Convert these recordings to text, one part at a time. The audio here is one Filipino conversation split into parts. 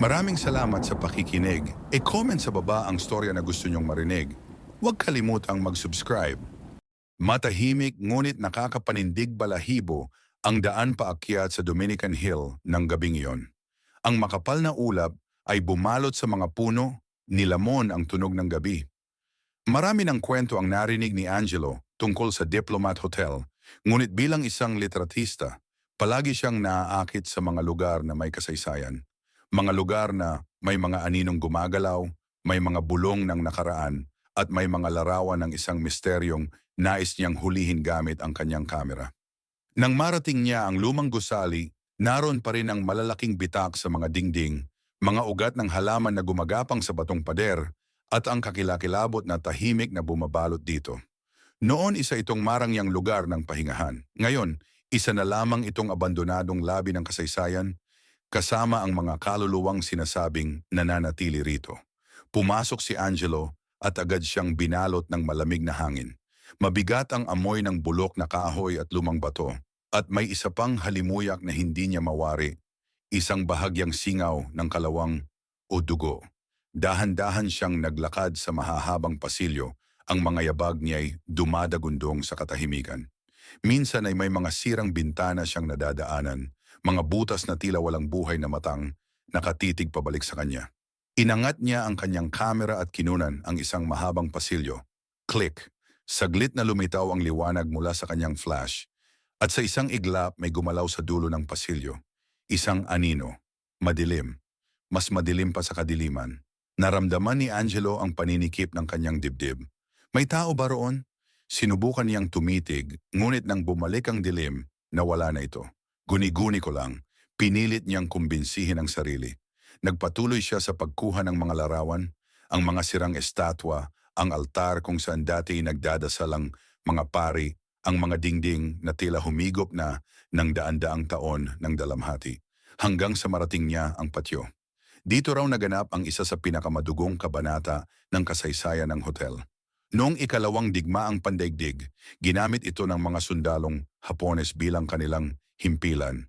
Maraming salamat sa pakikinig. E-comment sa baba ang storya na gusto nyong marinig. Huwag kalimutang mag-subscribe. Matahimik ngunit nakakapanindig balahibo ang daan paakyat sa Dominican Hill ng gabing iyon. Ang makapal na ulap ay bumalot sa mga puno, nilamon ang tunog ng gabi. Marami ng kwento ang narinig ni Angelo tungkol sa Diplomat Hotel, ngunit bilang isang litratista, palagi siyang naaakit sa mga lugar na may kasaysayan. Mga lugar na may mga aninong gumagalaw, may mga bulong ng nakaraan, at may mga larawan ng isang misteryong nais niyang hulihin gamit ang kanyang kamera. Nang marating niya ang lumang gusali, naroon pa rin ang malalaking bitak sa mga dingding, mga ugat ng halaman na gumagapang sa batong pader, at ang kakilakilabot na tahimik na bumabalot dito. Noon isa itong marangyang lugar ng pahingahan. Ngayon, isa na lamang itong abandonadong labi ng kasaysayan, kasama ang mga kaluluwang sinasabing nananatili rito. Pumasok si Angelo at agad siyang binalot ng malamig na hangin. Mabigat ang amoy ng bulok na kahoy at lumang bato, at may isa pang halimuyak na hindi niya mawari, isang bahagyang singaw ng kalawang o dugo. Dahan-dahan siyang naglakad sa mahahabang pasilyo, ang mga yabag niya'y dumadagundong sa katahimikan. Minsan ay may mga sirang bintana siyang nadadaanan, mga butas na tila walang buhay na matang, nakatitig pabalik sa kanya. Inangat niya ang kanyang kamera at kinunan ang isang mahabang pasilyo. Click! Saglit na lumitaw ang liwanag mula sa kanyang flash. At sa isang iglap may gumalaw sa dulo ng pasilyo. Isang anino. Madilim. Mas madilim pa sa kadiliman. Naramdaman ni Angelo ang paninikip ng kanyang dibdib. May tao ba roon? Sinubukan niyang tumitig, ngunit nang bumalik ang dilim, nawala na ito. Guni-guni ko lang, pinilit niyang kumbinsihin ang sarili. Nagpatuloy siya sa pagkuha ng mga larawan, ang mga sirang estatwa, ang altar kung saan dati nagdadasal ang mga pari, ang mga dingding na tila humigop na ng daan-daang taon ng dalamhati, hanggang sa marating niya ang patyo. Dito raw naganap ang isa sa pinakamadugong kabanata ng kasaysayan ng hotel. Noong ikalawang digmaang pandaigdig, ginamit ito ng mga sundalong Hapones bilang kanilang himpilan.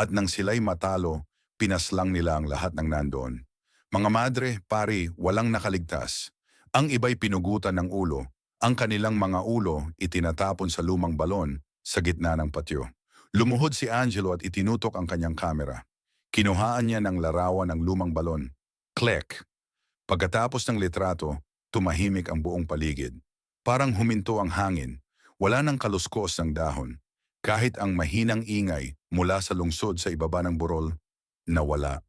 At nang sila'y matalo, pinaslang nila ang lahat ng nandoon. Mga madre, pari, walang nakaligtas. Ang iba'y pinugutan ng ulo. Ang kanilang mga ulo itinatapon sa lumang balon sa gitna ng patyo. Lumuhod si Angelo at itinutok ang kanyang kamera. Kinuhaan niya ng larawan ng lumang balon. Click! Pagkatapos ng litrato, tumahimik ang buong paligid. Parang huminto ang hangin. Wala nang kaluskos ng dahon. Kahit ang mahinang ingay mula sa lungsod sa ibaba ng burol, nawala.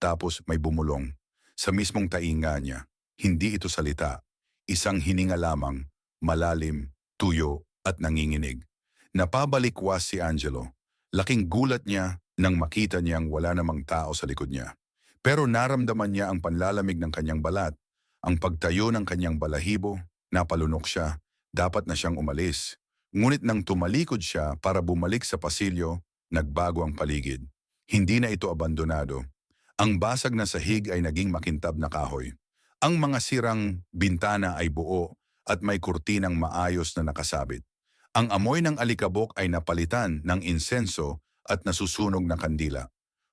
Tapos may bumulong. Sa mismong tainga niya, hindi ito salita. Isang hininga lamang, malalim, tuyo at nanginginig. Napabalikwas si Angelo. Laking gulat niya nang makita niyang wala namang tao sa likod niya. Pero naramdaman niya ang panlalamig ng kanyang balat, ang pagtayo ng kanyang balahibo, napalunok siya, dapat na siyang umalis. Ngunit nang tumalikod siya para bumalik sa pasilyo, nagbago ang paligid. Hindi na ito abandonado. Ang basag na sahig ay naging makintab na kahoy. Ang mga sirang bintana ay buo at may kurtinang maayos na nakasabit. Ang amoy ng alikabok ay napalitan ng insenso at nasusunog na kandila.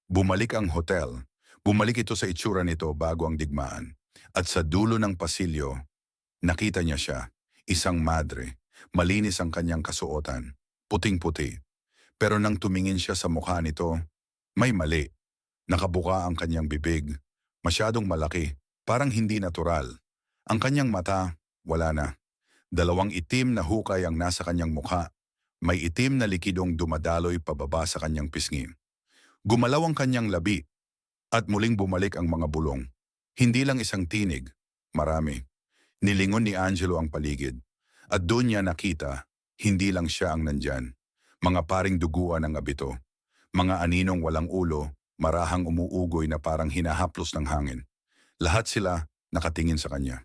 Bumalik ang hotel. Bumalik ito sa itsura nito bago ang digmaan. At sa dulo ng pasilyo, nakita niya siya, isang madre. Malinis ang kanyang kasuotan, puting-puti. Pero nang tumingin siya sa mukha nito, may mali. Nakabuka ang kanyang bibig, masyadong malaki, parang hindi natural. Ang kanyang mata, wala na. Dalawang itim na hukay ang nasa kanyang mukha. May itim na likidong dumadaloy pababa sa kanyang pisngi. Gumalaw ang kanyang labi at muling bumalik ang mga bulong. Hindi lang isang tinig, marami. Nilingon ni Angelo ang paligid. At doon niya nakita, hindi lang siya ang nandyan. Mga paring duguan ng abito. Mga aninong walang ulo, marahang umuugoy na parang hinahaplos ng hangin. Lahat sila nakatingin sa kanya.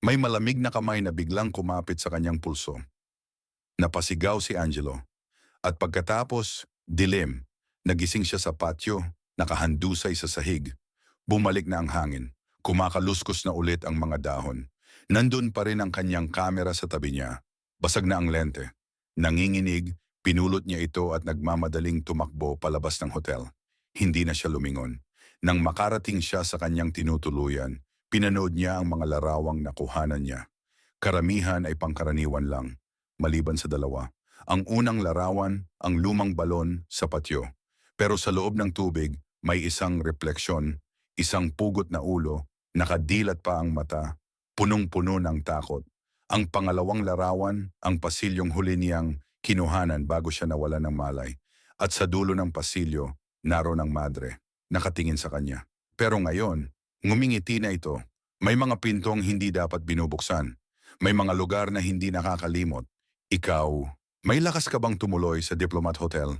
May malamig na kamay na biglang kumapit sa kanyang pulso. Napasigaw si Angelo. At pagkatapos, dilim, nagising siya sa patio, nakahandusay sa sahig. Bumalik na ang hangin. Kumakaluskos na ulit ang mga dahon. Nandun pa rin ang kanyang kamera sa tabi niya. Basag na ang lente. Nanginginig, pinulot niya ito at nagmamadaling tumakbo palabas ng hotel. Hindi na siya lumingon. Nang makarating siya sa kanyang tinutuluyan, pinanood niya ang mga larawang nakuhanan niya. Karamihan ay pangkaraniwan lang, maliban sa dalawa. Ang unang larawan, ang lumang balon sa patyo. Pero sa loob ng tubig, may isang refleksyon, isang pugot na ulo, nakadilat pa ang mata, punong-puno ng takot. Ang pangalawang larawan, ang pasilyong huli niyang kinuhanan bago siya nawala ng malay. At sa dulo ng pasilyo, naroon ang madre, nakatingin sa kanya. Pero ngayon, ngumingiti na ito. May mga pintong hindi dapat binubuksan. May mga lugar na hindi nakakalimot. Ikaw, may lakas ka bang tumuloy sa Diplomat Hotel?